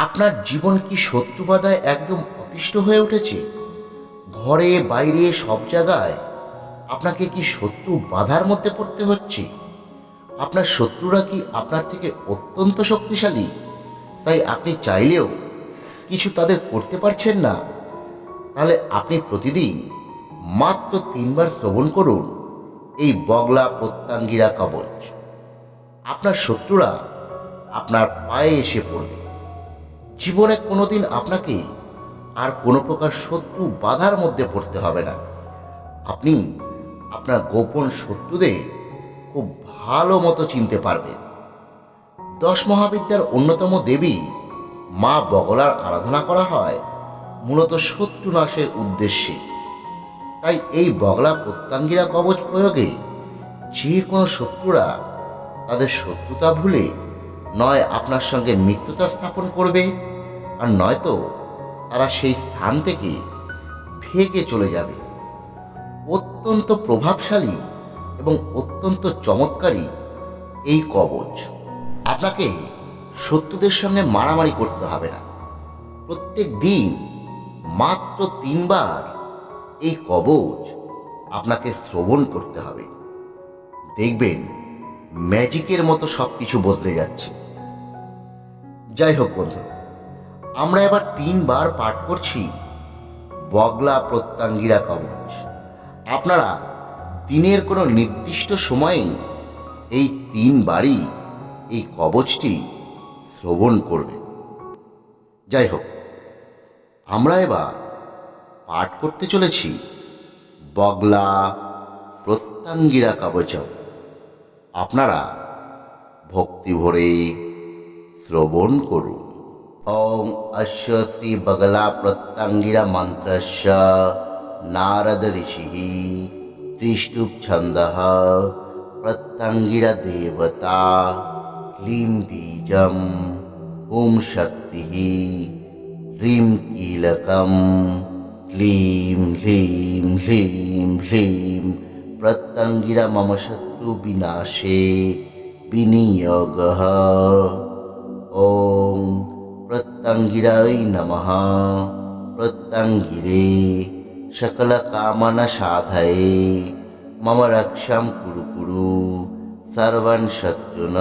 আপনার জীবন কি শত্রুবাধায় একদম অতিষ্ঠ হয়ে উঠেছে? ঘরে, বাইরে, সব জায়গায় আপনাকে কি শত্রু বাধার মধ্যে পড়তে হচ্ছে? আপনার শত্রুরা কি আপনার থেকে অত্যন্ত শক্তিশালী? তাই আপনি চাইলেও কিছু তাদের করতে পারছেন না। তাহলে আপনি প্রতিদিন মাত্র তিনবার শ্রবণ করুন এই বগলা প্রত্যাঙ্গিরা কবচ। আপনার শত্রুরা আপনার পায়ে এসে পড়বে। জীবনে কোনোদিন আপনাকে আর কোনো প্রকার শত্রু বাধার মধ্যে পড়তে হবে না। আপনি আপনার গোপন শত্রুদের খুব ভালো মতো চিনতে পারবেন। দশ মহাবিদ্যার অন্যতম দেবী মা বগলার আরাধনা করা হয় মূলত শত্রু নাশের উদ্দেশ্যে। তাই এই বগলা প্রত্যাঙ্গিরা কবচ প্রয়োগে যে কোনো শত্রুরা তাদের শত্রুতা ভুলে নয় আপনার সঙ্গে মিত্রতা স্থাপন করবে, আর নয়তো তারা সেই স্থান থেকে ভেগে চলে যাবে। অত্যন্ত প্রভাবশালী এবং অত্যন্ত চমৎকারী এই কবচ। আপনাকে শত্রুদের সঙ্গে মারামারি করতে হবে না। প্রত্যেক দিন মাত্র তিনবার এই কবচ আপনাকে শ্রবণ করতে হবে। দেখবেন ম্যাজিকের মতো সব কিছু বদলে যাচ্ছে। যাই হোক বন্ধু, আমরা এবার তিনবার পাঠ করছি বগলা প্রত্যাঙ্গিরা কবচ। আপনারা দিনের কোনো নির্দিষ্ট সময়েই এই তিনবারই এই কবচটি শ্রবণ করবেন। যাই হোক, আমরা এবার পাঠ করতে চলেছি বগলা প্রত্যাঙ্গিরা কবচম। আপনারা ভক্তি ভরে শ্রবণ করুন ওং অশ্ব শ্রী বগলা প্রত্যঙ্গিরা মন্ত্রস্য নারদ ঋষি त्रिष्टुप छंद प्रत्यंगिरा देवता क्लीं बीजम ओम शक्ति ह्रीं कीलकम क्लीं ह्लीं ह्लीं ह्लीं प्रत्यंगिरा मम शत्रु विनाशे विनियोगः ॐ प्रत्यङ्गिराय नमः प्रत्यङ्गिरे सकलकामनसाधये मम रक्षां कुरु कुरु सर्वन् शत्रुन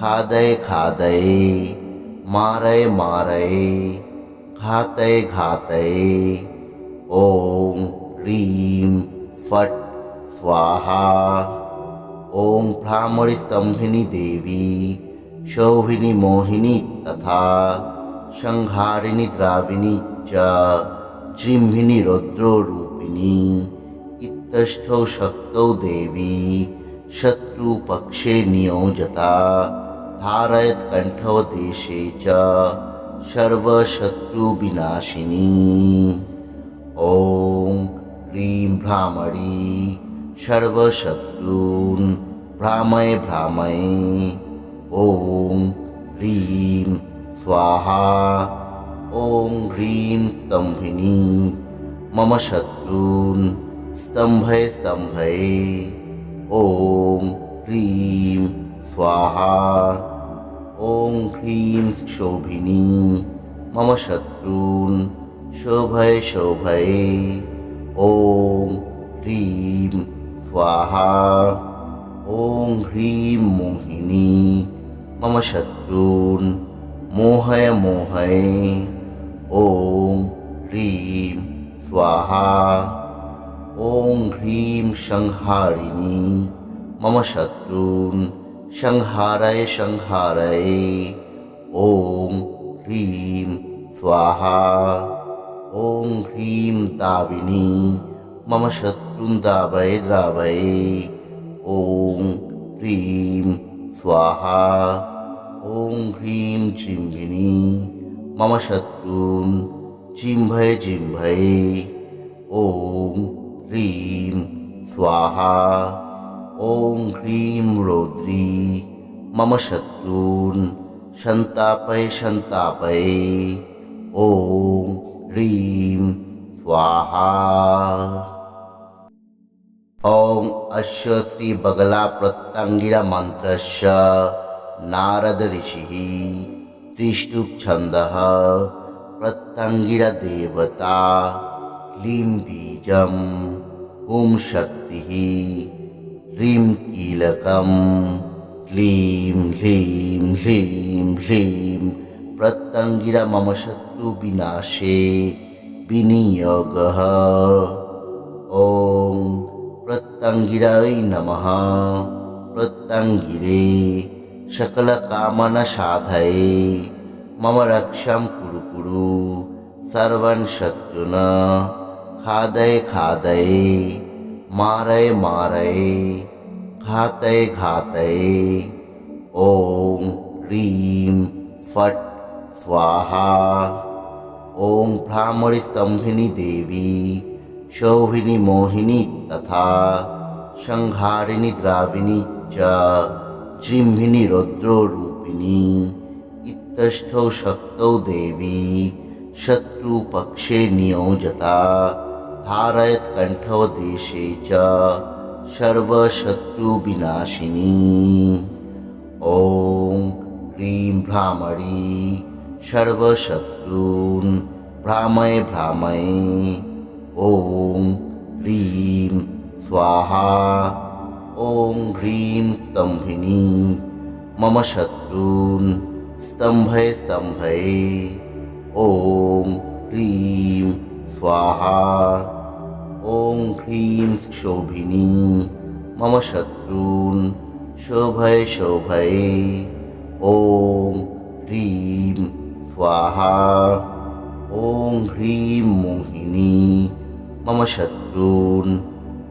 खादय खादय मारय मारय घातय घातय ॐ ह्रीं फट् स्वाहा ॐ भ्रामरिस्तम्भिनी देवी शौभिनी मोहिनी तथा संहारिणी द्राविणी च जृम्भिनी रौद्ररूपिणी इत्यष्टौ शक्तौ देवी शत्रुपक्षे नियोजता धारयत् कण्ठवदेशे च सर्वशत्रुविनाशिनी ॐ ह्रीं भ्रामरी सर्वशत्रून् भ्रामय भ्रामय ॐ ह्रीं स्वाहा ॐ ह्रीं स्तम्भिनी मम शत्रून् स्तम्भय स्तम्भय ॐ ह्रीं स्वाहा ॐ ह्रीं शोभिनी मम शत्रून् शोभय शोभय ॐ ह्रीं स्वाहा ॐ ह्रीं मोहिनी মম শত্রুন মোহয় মোহয় ওম হ্রীম স্বাহা ওম হ্রীম সংহারিণী মম শত্রুন সংহারয় সংহারয় ওম হ্রীম স্বাহা ওম হ্রীম দাবিনী মম শত্রুন দাবয় দ্রাবয় ওম হ্রীম स्वाहा। ॐ ह्रीं जिम्भिनी मम शत्रून् जिम्भय जिम्भय ॐ ह्रीं स्वाहा। ॐ ह्रीं रौद्री, मम शत्रून् सन्तापय सन्तापय ॐ ह्रीं स्वाहा। ॐ अस्य श्रीबगला प्रत्यङ्गिरमन्त्रस्य नारद ऋषिः त्रिष्टुप् छन्दः प्रत्यङ्गिरा देवता क्लीं बीजम् ॐ शक्तिः ह्रीं कीलकं क्लीं ह्लीं ह्लीं ह्लीं प्रत्यङ्गिरा मम शत्रुविनाशे विनियोगः ॐ प्रत्यङ्गिराय नमः प्रत्यङ्गिरे सकलकामनसाधये मम रक्षां कुरु कुरु सर्वान् शत्रुन खादय खादय मारय मारय घातय घातय ॐ ह्रीं फट् स्वाहा ॐ भ्रामरिस्तम्भिनी देवी शौभिनी मोहिनी तथा संहारिणी द्राविणी च जृम्भिनी रौद्ररूपिणी इत्यष्टौ शक्तौ देवी, शत्रुपक्षे नियोजता धारयत् कण्ठवदेशे च सर्वशत्रुविनाशिनी। ॐ ह्रीं भ्रामरी, सर्वशत्रून् भ्रामय भ्रामय। ॐ ह्रीं स्वाहा, ॐ ह्रीं स्तम्भिनी, मम शत्रून् स्तम्भय स्तम्भय, ॐ ह्रीं स्वाहा, ॐ ह्रीं शोभिनी, मम शत्रून् शोभय शोभय, ॐ ह्रीं स्वाहा, ॐ ह्रीं मोहिनी। মম শত্রুন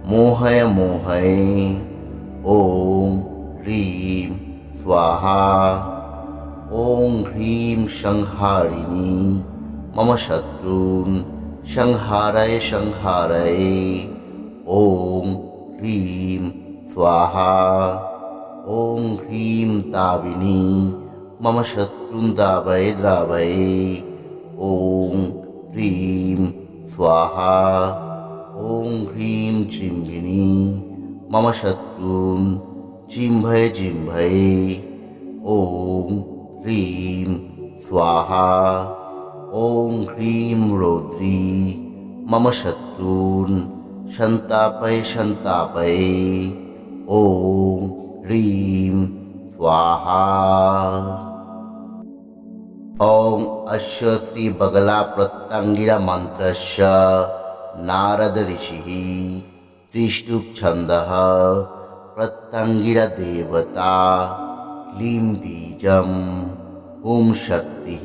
মোহয় মোহয় ওম হ্রীম স্বাহা ওম হ্রীম সংহারিণী মম শত্রুন সংহারয় সংহারয় ওম হ্রীম স্বাহা ওম হ্রীম তাবিনী মম শত্রুন দাবয় দ্রাবয় ওম হ্রীম স্বাহা मम शत्रून् जिम्भय जिम्भय ॐ ह्रीं स्वाहा। ॐ ह्रीं रौद्री। मम शत्रून् सन्तापय सन्तापय ॐ ह्रीं स्वाहा। ॐ अस्य श्रीबगलाप्रत्यङ्गिरमन्त्रस्य नारदऋषिः। ত্রিষ্টুপ ছন্দহ প্রত্যঙ্গিরা দেবতা ক্লিম বীজম ওম শক্তি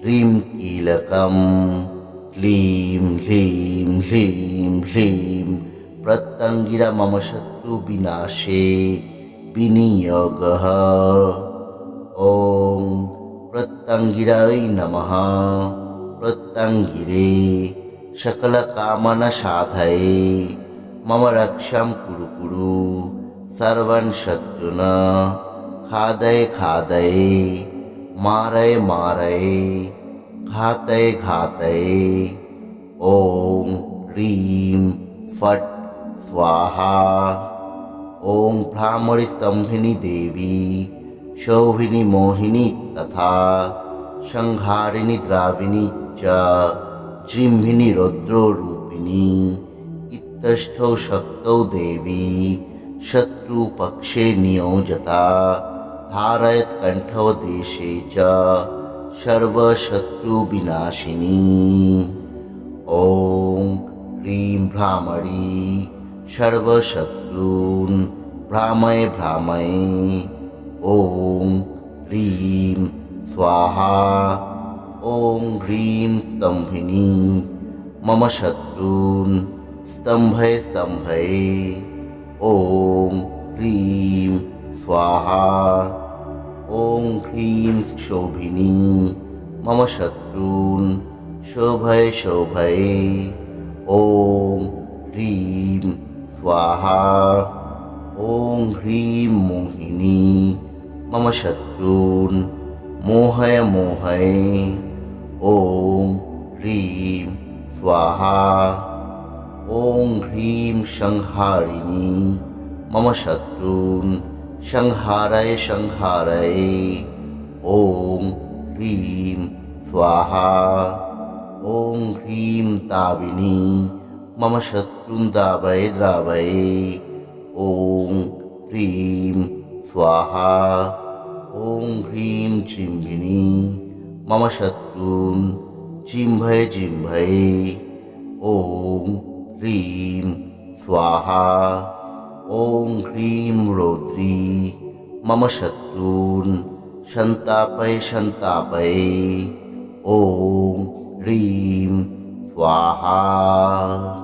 হ্রিম কীলকম ক্লিম হ্লিম হ্লিম হ্লিম প্রত্যঙ্গিরা মম শত্রু বিনাশে বিনিয়োগ ও প্রত্যঙ্গিরাই নম প্রত্যঙ্গিরে सकलकामनसाधये। मम रक्षां कुरु कुरु। सर्वान् शत्रुन। खादय खादय। मारय मारय। घातय घातय। ॐ ह्रीं फट् स्वाहा। ॐ भ्रामरिस्तम्भिनी देवी। शौभिनी मोहिनी तथा संहारिणी द्राविणी च। जृम्भिनी रौद्ररूपिणी इत्यष्टौ शक्तौ देवी, शत्रुपक्षे नियोजता धारयत् कण्ठवदेशे च, सर्वशत्रुविनाशिनी। ॐ ह्रीं भ्रामरी सर्वशत्रून् भ्रामय भ्रामय। ॐ ह्रीं स्वाहा। ॐ ह्रीं स्तम्भिनी मम शत्रून् स्तम्भय स्तम्भय ॐ ह्रीं स्वाहा ॐ ह्रीं शोभिनी मम शत्रून् शोभय शोभय ॐ ह्रीं स्वाहा ॐ ह्रीं मोहिनी मम शत्रून् मोहय मोहय ॐ ह्रीं स्वाहा ॐ ह्रीं संहारिणी मम शत्रून् संहारय संहारय ॐ ह्रीं स्वाहा ॐ ह्रीं ताविनी मम शत्रुं दावय द्रावय ॐ ह्रीं स्वाहा ॐ ह्रीं चिम्भिनी मम शत्रून् जिम्भय जिम्भय ॐ ह्रीं स्वाहा। ॐ ह्रीं रौद्री। मम शत्रून् सन्तापय सन्तापय ॐ ह्रीं स्वाहा।